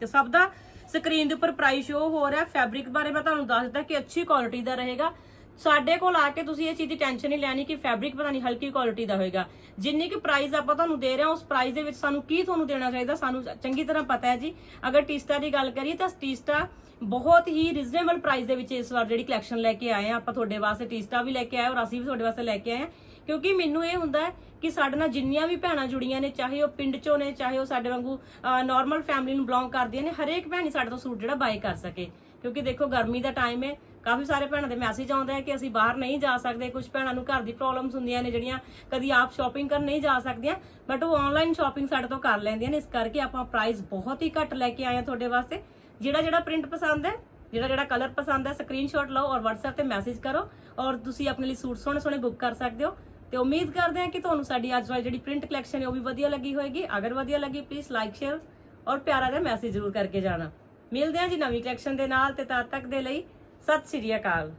ਤੇ ਸਭ ਦਾ ਸਕਰੀਨ ਦੇ ਉੱਪਰ ਪ੍ਰਾਈਸ ਸ਼ੋ ਹੋ ਰਿਹਾ ਫੈਬਰਿਕ ਬਾਰੇ ਮੈਂ ਤੁਹਾਨੂੰ ਦੱਸ ਦਿੱਤਾ ਕਿ ਅੱਛੀ ਕੁਆਲਿਟੀ ਦਾ ਰਹੇਗਾ। ਸਾਡੇ ਕੋਲ ਆ ਕੇ ਤੁਸੀਂ ਇਹ ਚੀਜ਼ ਦੀ ਟੈਨਸ਼ਨ ਨਹੀਂ ਲੈਣੀ ਕਿ ਫੈਬਰਿਕ ਪਤਾ ਨਹੀਂ ਹਲਕੀ ਕੁਆਲਿਟੀ ਦਾ ਹੋਏਗਾ। ਜਿੰਨੀ ਕਿ ਪ੍ਰਾਈਸ ਆਪਾਂ ਤੁਹਾਨੂੰ ਦੇ ਰਹੇ ਹਾਂ, ਉਸ ਪ੍ਰਾਈਸ ਦੇ ਵਿੱਚ ਸਾਨੂੰ ਕੀ ਤੁਹਾਨੂੰ ਦੇਣਾ ਚਾਹੀਦਾ, ਸਾਨੂੰ ਚੰਗੀ ਤਰ੍ਹਾਂ ਪਤਾ ਹੈ ਜੀ। ਅਗਰ ਟੀਸਟਾ ਦੀ ਗੱਲ ਕਰੀਏ ਤਾਂ ਟੀਸਟਾ ਬਹੁਤ ਹੀ ਰੀਜ਼ਨੇਬਲ ਪ੍ਰਾਈਸ ਦੇ ਵਿੱਚ ਇਸ ਵਾਰ ਜਿਹੜੀ ਕਲੈਕਸ਼ਨ ਲੈ ਕੇ ਆਏ ਆ ਆਪਾਂ ਤੁਹਾਡੇ ਵਾਸਤੇ ਟੀਸਟਾ ਵੀ ਲੈ ਕੇ ਆਏ ਔਰ ਅਸੀਂ ਵੀ ਤੁਹਾਡੇ ਵਾਸਤੇ ਲੈ ਕੇ ਆਏ ਆ ਕਿਉਂਕਿ ਮੈਨੂੰ ਇਹ ਹੁੰਦਾ ਕਿ ਸਾਡੇ ਨਾਲ ਜਿੰਨੀਆਂ ਵੀ ਭੈਣਾਂ ਜੁੜੀਆਂ ਨੇ, ਚਾਹੇ ਉਹ ਪਿੰਡ ਚੋਂ ਨੇ, ਚਾਹੇ ਉਹ ਸਾਡੇ ਵਾਂਗੂ ਨਾਰਮਲ ਫੈਮਿਲੀ ਨੂੰ ਬਿਲੋਂਗ ਕਰਦੀਆਂ ਨੇ, ਹਰੇਕ ਭੈਣੀ ਸਾਡੇ ਤੋਂ ਸੂਟ ਜਿਹੜਾ ਬਾਈ ਕਰ ਸਕੇ। ਕਿਉਂਕਿ ਦੇਖੋ ਗਰਮੀ ਦਾ ਟਾਈਮ ਹੈ ਕਾਫੀ ਸਾਰੇ ਭੈਣਾਂ ਦੇ ਮੈਸੇਜ ਆਉਂਦੇ ਆ ਕਿ ਅਸੀਂ ਬਾਹਰ ਨਹੀਂ ਜਾ ਸਕਦੇ ਕੁਝ ਭੈਣਾਂ ਨੂੰ ਘਰ ਦੀ ਪ੍ਰੋਬਲਮਸ ਹੁੰਦੀਆਂ ਨੇ ਜਿਹੜੀਆਂ ਕਦੀ ਆਪ ਸ਼ਾਪਿੰਗ ਕਰਨ ਨਹੀਂ ਜਾ ਸਕਦੀਆਂ ਬਟ ਉਹ ਆਨਲਾਈਨ ਸ਼ਾਪਿੰਗ ਸਾਡੇ ਤੋਂ ਕਰ ਲੈਂਦੀਆਂ ਨੇ, ਇਸ ਕਰਕੇ ਆਪਾਂ ਪ੍ਰਾਈਸ ਬਹੁਤ ਹੀ ਘੱਟ ਲੈ ਕੇ ਆਏ ਆ ਤੁਹਾਡੇ ਵਾਸਤੇ। ਜਿਹੜਾ ਜਿਹੜਾ ਪ੍ਰਿੰਟ ਪਸੰਦ ਹੈ, ਜਿਹੜਾ ਜਿਹੜਾ ਕਲਰ ਪਸੰਦ ਹੈ ਸਕਰੀਨਸ਼ਾਟ ਲਓ ਔਰ WhatsApp ਤੇ ਮੈਸੇਜ ਕਰੋ ਔਰ ਤੁਸੀਂ ਆਪਣੇ ਲਈ ਸੂਟ ਸੋਹਣੇ ਸੋਹਣੇ ਬੁੱਕ ਕਰ ਸਕਦੇ ਹੋ। ਤੇ ਉਮੀਦ ਕਰਦੇ ਹਾਂ ਕਿ ਤੁਹਾਨੂੰ ਸਾਡੀ ਅੱਜ ਵਾਲੀ ਜਿਹੜੀ ਪ੍ਰਿੰਟ ਕਲੈਕਸ਼ਨ ਹੈ, ਉਹ ਵੀ ਵਧੀਆ ਲੱਗੀ ਹੋਏਗੀ। ਅਗਰ ਵਧੀਆ ਲੱਗੀ ਪਲੀਜ਼ ਲਾਈਕ ਸ਼ੇਅਰ ਔਰ ਪਿਆਰਾ ਜਿਹਾ ਮੈਸੇਜ ਜ਼ਰੂਰ ਕਰਕੇ ਜਾਣਾ। ਮਿਲਦੇ ਹਾਂ ਜੀ ਨਵੀਂ ਕਲੈਕਸ਼ਨ ਦੇ ਨਾਲ ਤੇ ਤਦ ਤੱਕ ਦੇ ਲਈ ਸਤਿ ਸ਼੍ਰੀ ਅਕਾਲ।